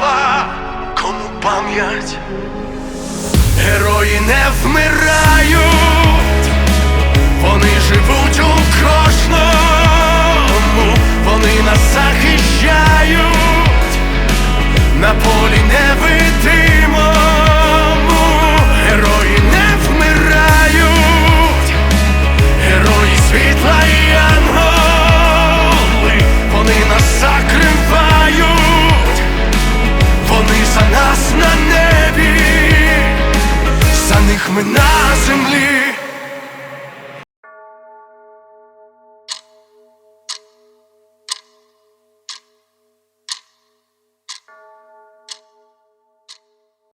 Слава, кому пам'ять, герої не вмирають, patiently.